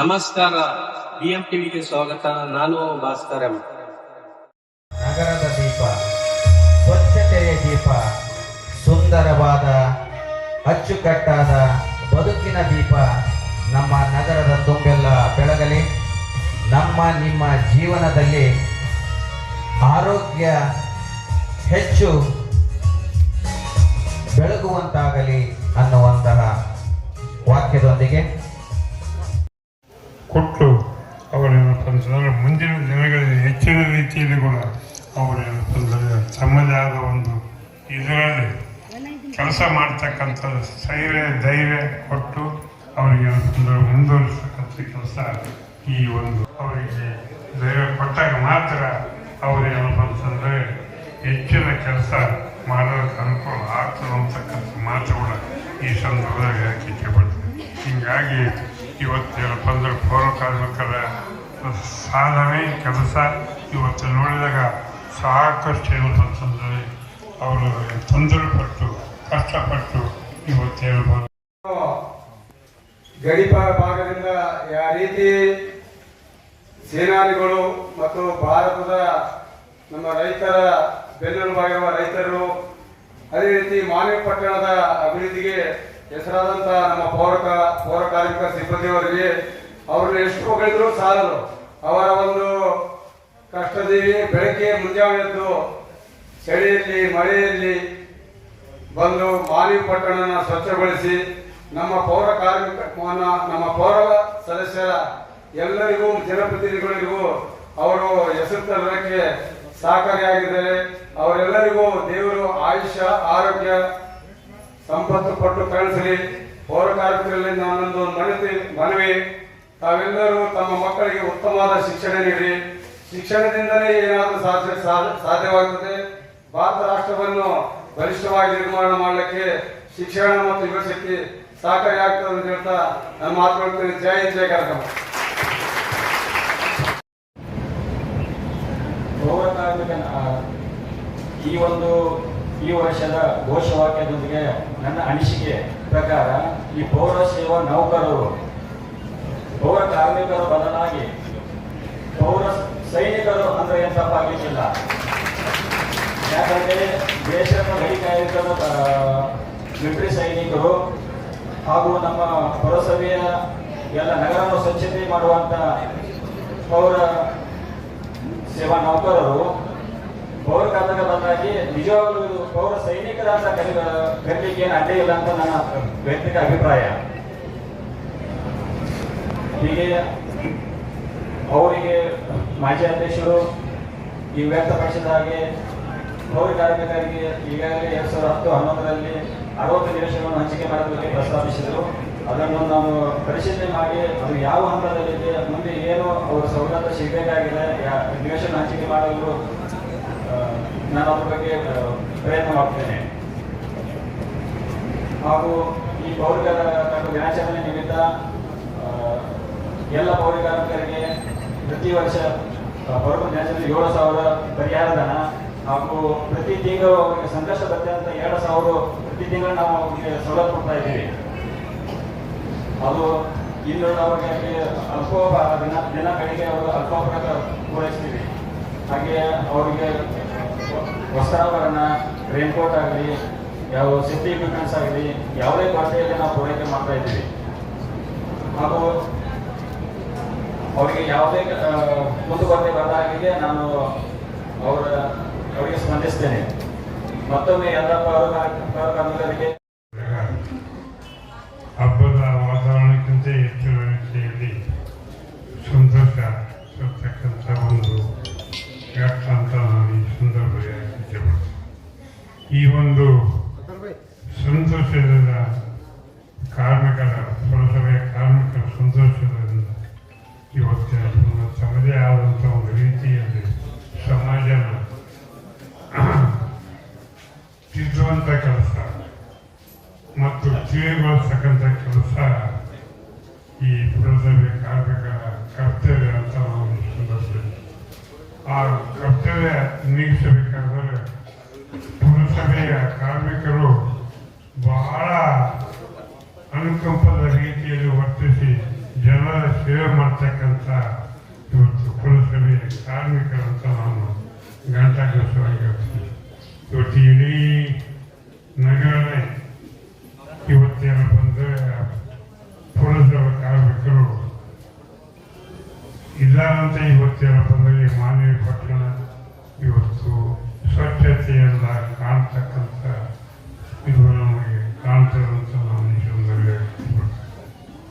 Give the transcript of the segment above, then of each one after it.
ನಮಸ್ಕಾರ. ಬಿಎಂ ಟಿವಿಗೆ ಸ್ವಾಗತ. ನಾನು ಭಾಸ್ಕರ್ ನಗರದ ದೀಪ, ಸ್ವಚ್ಛತೆಯ ದೀಪ, ಸುಂದರವಾದ, ಅಚ್ಚುಕಟ್ಟಾದ ಬದುಕಿನ ದೀಪ ನಮ್ಮ ನಗರದ ತುಂಬೆಲ್ಲ ಬೆಳಗಲಿ, ನಮ್ಮ ನಿಮ್ಮ ಜೀವನದಲ್ಲಿ ಆರೋಗ್ಯ ಹೆಚ್ಚು ಬೆಳಗುವಂತಾಗಲಿ ಅನ್ನುವಂತಹ ವಾಕ್ಯದೊಂದಿಗೆ ಕೊಟ್ಟು ಅವರನ್ನು ಅಂತಂದ್ರೆ ಮುಂದಿನ ದಿನಗಳಲ್ಲಿ ಹೆಚ್ಚಿನ ರೀತಿಯಲ್ಲಿ ಕೂಡ ಅವರೇನು ಅಂತಂದ್ರೆ ತಮ್ಮದೇ ಆದ ಒಂದು ಇದರಲ್ಲಿ ಕೆಲಸ ಮಾಡ್ತಕ್ಕಂಥ ಸೈರೆ, ಧೈರ್ಯ ಕೊಟ್ಟು ಅವರಿಗೆ ಮುಂದುವರಿಸ್ತಕ್ಕಂಥ ಕೆಲಸ ಈ ಒಂದು ಅವರಿಗೆ ಧೈರ್ಯ ಕೊಟ್ಟಾಗ ಮಾತ್ರ ಅವರೇನಪ್ಪ ಅಂತಂದ್ರೆ ಹೆಚ್ಚಿನ ಕೆಲಸ ಮಾಡೋದಕ್ಕೆ ಅನುಕೂಲ ಆಗ್ತದೆ ಅಂತಕ್ಕಂಥ ಮಾತು ಕೂಡ ಈ ಸಂದರ್ಭದಾಗ ಹಾಕಿ ಪಡ್ತೀನಿ ಹೀಗಾಗಿ ಇವತ್ತೇನಪ್ಪ ಅಂದ್ರೆ ಪೌರ ಕಾರ್ಮಿಕರ ಸಾಧನೆ ಕೆಲಸ. ಇವತ್ತು ನೋಡಿದಾಗ ಸಾಕಷ್ಟು ಏನು ಅಂತಂದರೆ ಅವರು ತೊಂದರೆ ಪಟ್ಟು ಕಷ್ಟಪಟ್ಟು ಇವತ್ತೇನಪ್ಪ ಗಡಿ ಭಾಗದಿಂದ ಯಾವ ರೀತಿ ಸೇನಾನಿಗಳು ಮತ್ತು ಭಾರತದ ನಮ್ಮ ರೈತರ ಬೆನ್ನೆಲುಬಾಗಿರುವ ರೈತರು ಅದೇ ರೀತಿ ಮಾನ್ಯ ಪಟ್ಟಣದ ಅಭಿವೃದ್ಧಿಗೆ ಹೆಸರಾದಂತ ನಮ್ಮ ಪೌರ ಪೌರ ಕಾರ್ಮಿಕ ಸಿಬ್ಬಂದಿಯವರಿಗೆ ಅವ್ರನ್ನ ಎಷ್ಟು ಹೊಗಳಿದ್ರು ಸಾಲರು ಅವರ ಒಂದು ಕಷ್ಟದಲ್ಲಿ ಬೆಳಗ್ಗೆ ಮುಂಜಾನೆ ಎದ್ದು ಚಳಿಯಲ್ಲಿ, ಮಳೆಯಲ್ಲಿ ಬಂದು ಮಾಲಿ ಪಟ್ಟಣನ ಸ್ವಚ್ಛಗೊಳಿಸಿ ನಮ್ಮ ಪೌರ ಕಾರ್ಮಿಕ ನಮ್ಮ ಪೌರ ಸದಸ್ಯರ ಎಲ್ಲರಿಗೂ, ಜನಪ್ರತಿನಿಧಿಗಳಿಗೂ ಅವರು ಹೆಸರು ತರಲಿಕ್ಕೆ ಸಹಕಾರಿಯಾಗಿದ್ದಾರೆ. ಅವರೆಲ್ಲರಿಗೂ ದೇವರು ಆಯುಷ್ಯ, ಆರೋಗ್ಯ ಸಂಪತ್ತು ಕೊಟ್ಟು ಕಳಿಸಲಿ. ಪೌರ ಕಾರ್ಮಿಕರಲ್ಲಿ ನಾನೊಂದು ಮನವಿ ಮನವಿ. ತಾವೆಲ್ಲರೂ ತಮ್ಮ ಮಕ್ಕಳಿಗೆ ಉತ್ತಮವಾದ ಶಿಕ್ಷಣ ನೀಡಿ. ಶಿಕ್ಷಣದಿಂದಲೇ ಏನಾದರೂ ಸಾಧ್ಯ ಸಾಧ್ಯ- ಸಾಧ್ಯವಾಗುತ್ತದೆ ಭಾರತ ರಾಷ್ಟ್ರವನ್ನು ಬಲಿಷ್ಠವಾಗಿ ನಿರ್ಮಾಣ ಮಾಡಲಿಕ್ಕೆ ಶಿಕ್ಷಣ ಮತ್ತು ಯುವಶಕ್ತಿ ಸಹಕಾರಿಯಾಗ್ತದೆ ಅಂತ ಹೇಳ್ತಾ ನಾನು ಮಾತನಾಡ್ತೇನೆ. ಜೈ ಜಯ ಕಾರ್ಯಕ್ರಮ ಈ ಒಂದು ಈ ವರ್ಷದ ಘೋಷವಾಕ್ಯದೊಂದಿಗೆ ನನ್ನ ಅನಿಸಿಕೆ ಪ್ರಕಾರ ಈ ಪೌರ ಸೇವಾ ನೌಕರರು, ಪೌರ ಕಾರ್ಮಿಕರು ಬದಲಾಗಿ ಪೌರ ಸೈನಿಕರು ಅಂದ್ರೆ ಏನ್ ತಪ್ಪಾಗಲಿಕ್ಕಿಲ್ಲ ಯಾಕಂದ್ರೆ ದೇಶದ ಕಾಯುತ್ತಿರುವ ಮಿಲಿಟರಿ ಸೈನಿಕರು ಹಾಗೂ ನಮ್ಮ ಪುರಸಭೆಯ ಎಲ್ಲ ನಗರವನ್ನು ಸ್ವಚ್ಛತೆ ಮಾಡುವಂತ ಪೌರ ಸೇವಾ ನೌಕರರು ಪೌರ ಕಾರ್ಮಿಕ ಬದಲಾಗಿ ನಿಜವಾಗ್ಲೂ ಇದು ಪೌರ ಸೈನಿಕರಾದ ಕರಿ ಕರೀಲಿಕ್ಕೆ ಏನು ಅಡ್ಡ ಇಲ್ಲ ಅಂತ ನನ್ನ ವೈಯಕ್ತಿಕ ಅಭಿಪ್ರಾಯ. ಹೀಗೆ ಅವರಿಗೆ ಮಾಜಿ ಅಧ್ಯಕ್ಷರು ಈ ವ್ಯಕ್ತಪಡಿಸಿದ ಹಾಗೆ ಪೌರ ಕಾರ್ಮಿಕರಿಗೆ ಈಗಾಗಲೇ ಎರಡ್ ಸಾವಿರದ ಹತ್ತು ಹನ್ನೊಂದರಲ್ಲಿ ಅರವತ್ತು ನಿವೇಶನವನ್ನು ಹಂಚಿಕೆ ಮಾಡೋದಕ್ಕೆ ಪ್ರಸ್ತಾಪಿಸಿದರು. ಅದನ್ನು ನಾವು ಪರಿಶೀಲನೆ ಮಾಡಿ ಅದು ಯಾವ ಹಂತದಲ್ಲಿದೆ, ಮುಂದೆ ಏನು ಅವರು ಸೌಲಭ್ಯ ಸಿಗಬೇಕಾಗಿದೆ ನಿವೇಶನ ಹಂಚಿಕೆ ಮಾಡಲು ನಾನು ಅದ್ರ ಬಗ್ಗೆ ಪ್ರಯತ್ನ ಮಾಡ್ತೇನೆ. ಹಾಗೂ ಈ ಪೌರ ಕಾರ್ಮಿಕ ದಿನಾಚರಣೆ ನಿಮಿತ್ತ ಎಲ್ಲ ಪೌರಕಾರ್ಮಿಕರಿಗೆ ಪ್ರತಿ ವರ್ಷ ಬರುವ ದಿನಾಚರಣೆ ಏಳು ಸಾವಿರ ಪರಿಹಾರ ಧನ ಹಾಗೂ ಪ್ರತಿ ತಿಂಗಳು ಅವರಿಗೆ ಸಂಕಷ್ಟ ಬರ್ತದೆ ಅಂತ ಎರಡು ಸಾವಿರ ಪ್ರತಿ ತಿಂಗಳು ನಾವು ಅವರಿಗೆ ಸವಲತ್ತು ಕೊಡ್ತಾ ಇದ್ದೀವಿ. ಅದು ಇನ್ನು ಅವರಿಗೆ ಅಲ್ಪೋಪ ದಿನ ದಿನಗಳಿಗೆ ಅವರು ಅಲ್ಪೋಪಕ ಪೂರೈಸ್ತೀವಿ. ಹಾಗೆ ಅವರಿಗೆ ವಸ್ತ್ರಾಭರಣ ರೇನ್ಕೋಟ್ ಆಗಲಿ ಯಾವ ಸೇಫ್ಟಿ ಇಕ್ವಿಪ್ಮೆಂಟ್ಸ್ ಆಗಲಿ, ಯಾವುದೇ ಭಾಷೆಯಲ್ಲಿ ನಾವು ಪೂರೈಕೆ ಮಾಡ್ತಾ ಇದ್ದೀವಿ. ಹಾಗೂ ಅವರಿಗೆ ಯಾವುದೇ ಕುಂದುಕೊರತೆ ಬರದ ಹಾಗೆ ನಾನು ಅವರ, ಅವರಿಗೆ ಸ್ಪಂದಿಸ್ತೇನೆ. ಮತ್ತೊಮ್ಮೆ ಎಲ್ಲ ಪೌರ ಕಾರ್ಮಿಕರಿಗೆ ಈ ಒಂದು ಸಂತೋಷದ ಕಾರ್ಮಿಕರ ಪುರಸಭೆಯ ಕಾರ್ಮಿಕರ ಸಂತೋಷದಿಂದ ಇವತ್ತಿನ ತಮ್ಮದೇ ಆದಂಥ ಒಂದು ರೀತಿಯಲ್ಲಿ ಸಮಾಜನ ತಿದ್ದುವಂಥ ಕೆಲಸ ಮತ್ತು ತಿಳಿಗೊಳಿಸ್ತಕ್ಕಂಥ ಕೆಲಸ ಈ ಪುರಸಭೆ ಕಾರ್ಮಿಕರ ಕರ್ತವ್ಯ ಅಂತ ಒಂದು ಸಂದರ್ಭದಲ್ಲಿ ಆ ಕರ್ತವ್ಯ ನೀಗಿಸಬೇಕಾದರೆ ಪುರಸಭೆಯ ಕಾರ್ಮಿಕರು ಬಹಳ ಅನುಕಂಪದ ರೀತಿಯಲ್ಲಿ ವರ್ತಿಸಿ ಜನರ ಸೇವೆ ಮಾಡ್ತಕ್ಕಂಥ ಇವತ್ತು ಪುರಸಭೆಯ ಕಾರ್ಮಿಕರಂತ ನಾನು ಘಂಟಾಘೋಷವಾಗಿ ಹೇಳ್ತೀನಿ. ಇವತ್ತು ಇಡೀ ನಗರನೇ ಇವತ್ತೇನು ಬಂದರೆ ಪುರಸಭೆ ಕಾರ್ಮಿಕರು ಇದ್ದಾರಂತ ಇವತ್ತೇನು ಬಂದರೆ ಮಾನವಿ ಪಟ್ಟಣ ಇವತ್ತು ಸ್ವಚ್ಛತೆಯಿಂದ ಕಾಣ್ತಕ್ಕಂಥ ಇದು ನಮಗೆ ಕಾಣ್ತದಂತ ನಾವು ಸಂದರ್ಭದಲ್ಲಿ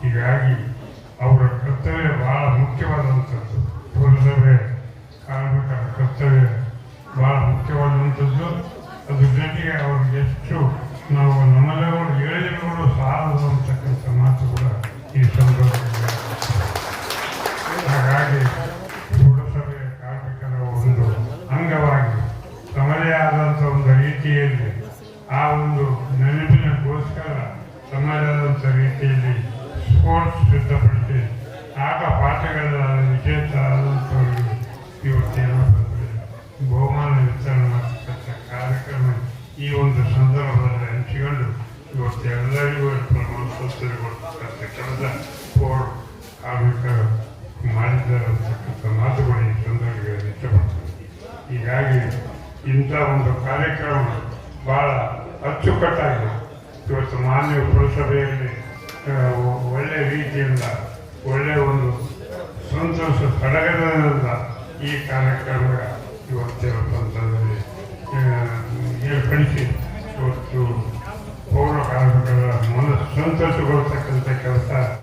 ಹೀಗಾಗಿ ಅವರ ಕರ್ತವ್ಯ ಬಹಳ ಮುಖ್ಯವಾದಂಥದ್ದು. ಪುರಸಭೆ ಕಾರ್ಮಿಕರ ಕರ್ತವ್ಯ ಬಹಳ ಮುಖ್ಯವಾದಂಥದ್ದು. ಅದ್ರ ಜೊತೆಗೆ ಅವ್ರಿಗೆ ಎಷ್ಟು ನಾವು ಅವರು ಹೇಳಿದ್ರು ಸಾಲದು ಅಂತಕ್ಕಂಥ ಮಾತು ಕೂಡ ಈ ಸಂದರ್ಭದಲ್ಲಿ ಹಾಗಾಗಿ ಪುರಸಭೆ ಕಾರ್ಮಿಕರ ಒಂದು ಅಂಗವಾಗಿ ತಮ್ಮದೇ ಆದಂಥ ಒಂದು ರೀತಿಯಲ್ಲಿ ಆ ಒಂದು ನೆನಪಿನಗೋಸ್ಕರ ಸಮಾಜದ ರೀತಿಯಲ್ಲಿ ಸ್ಪೋರ್ಟ್ಸ್ ಸಿದ್ಧಪಡಿಸಿ ಆಟ ಪಾಠಗಳ ವಿಜೇತ ಆದಂಥವರಿಗೆ ಇವತ್ತೇನೋ ಬಹುಮಾನ ವಿತರಣೆ ಮಾಡತಕ್ಕಂಥ ಕಾರ್ಯಕ್ರಮ ಈ ಒಂದು ಸಂದರ್ಭದಲ್ಲಿ ಹಂಚಿಕೊಂಡು ಇವತ್ತು ಎಲ್ಲರಿಗೂ ಪ್ರಮಾಣಪತ್ರ ಕೊಡ್ತಕ್ಕಂಥ ಕೆಲಸ ಸ್ಪೋರ್ಟ್ ಕಾರ್ಮಿಕರು ಮಾಡಿದ್ದಾರೆ ಅಂತಕ್ಕಂಥ ಮಾತುಗಳು ಈ ಸಂದರ್ಭದಲ್ಲಿ ಇಷ್ಟಪಡ್ತಾರೆ ಹೀಗಾಗಿ ಇಂಥ ಒಂದು ಕಾರ್ಯಕ್ರಮ ಭಾಳ ಅಚ್ಚುಕಟ್ಟಾಗಿ ಇವತ್ತು ಮಾನ್ಯ ಪುರಸಭೆಯಲ್ಲಿ ಒಳ್ಳೆಯ ರೀತಿಯಿಂದ ಒಳ್ಳೆಯ ಒಂದು ಸಂತೋಷ ಸಡಗರದಿಂದ ಈ ಕಾರ್ಯಕ್ರಮ ಇವತ್ತು ಅಂತಂದರೆ ಏರ್ಪಡಿಸಿ ಇವತ್ತು ಪೌರ ಕಾರ್ಮಿಕರ ಮನಸ್ಸು ಸಂತೋಷಗೊಳ್ತಕ್ಕಂಥ ಕೆಲಸ